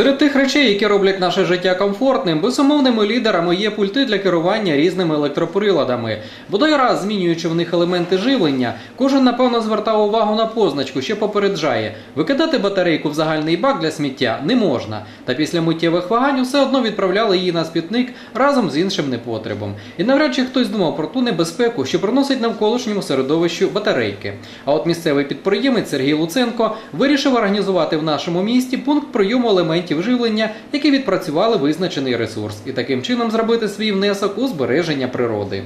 Серед тих речей, які роблять наше життя комфортним, безумовними лідерами є пульти для керування різними електроприладами. Бодай раз, змінюючи в них елементи живлення, кожен напевно звертав увагу на позначку, що попереджає: викидати батарейку в загальний бак для сміття не можна. Та після миттєвих вагань все одно відправляли її на спітник разом з іншим непотребом. І навряд чи хтось думав про ту небезпеку, що приносить навколишньому середовищу батарейки. А от місцевий підприємець Сергій Луценко вирішив організувати в нашому місті пункт прийому елементів живлення, які відпрацювали визначений ресурс, і таким чином зробити свій внесок у збереження природи.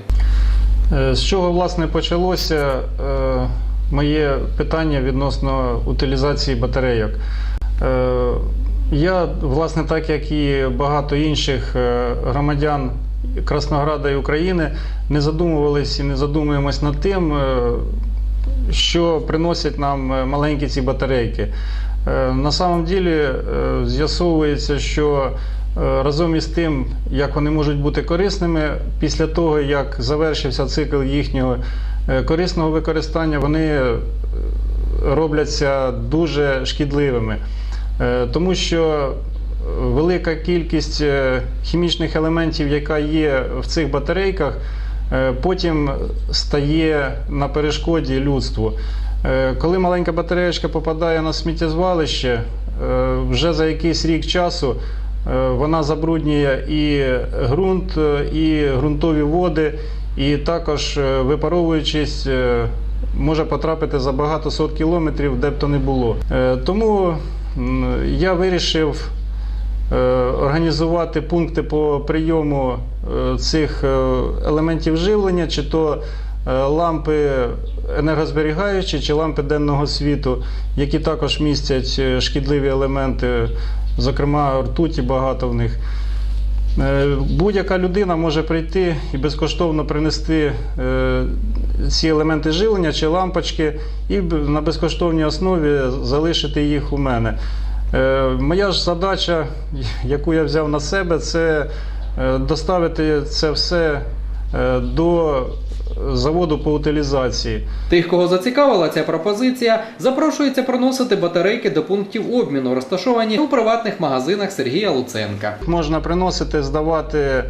Е, З чого власне почалося е, моє питання відносно утилізації батарейок? Е, Я, власне, так як і багато інших громадян Краснограда і України, не задумувались і не задумуємось над тим, що приносять нам маленькі ці батарейки. Е, На самом ділі е, з'ясовується, що е, разом із тим, як вони можуть бути корисними, після того, як завершився цикл їхнього корисного використання, вони робляться дуже шкідливими. Тому що велика кількість хімічних елементів, яка є в цих батарейках, потім стає на перешкоді людству. Е, Коли маленька батареєчка попадає на сміттєзвалище, е, вже за якийсь рік часу е, вона забруднює і ґрунт, і ґрунтові води, і також випаровуючись, може потрапити за багато сот кілометрів, де б то не було. Тому я вирішив організувати пункти по прийому цих елементів живлення, чи то лампи енергозберігаючі, чи лампи денного світу, які також містять е, шкідливі елементи, зокрема ртуті багато в них. Е, Будь-яка людина може прийти і безкоштовно принести е, ці елементи живлення чи лампочки і на безкоштовній основі залишити їх у мене. Е, Моя ж задача, яку я взяв на себе, це е, доставити це все е, до заводу по утилізації. Тих, кого зацікавила ця пропозиція, запрошується приносити батарейки до пунктів обміну, розташовані у приватних магазинах Сергія Луценка. Можна приносити, здавати е,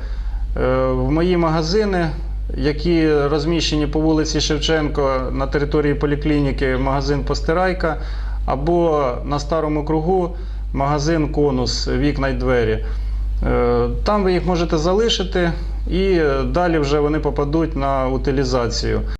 в мої магазини, які розміщені по вулиці Шевченко на території поліклініки, магазин Постирайка, або на старому кругу магазин Конус, вікна й двері. Е, Там ви їх можете залишити і далі вже вони попадуть на утилізацію.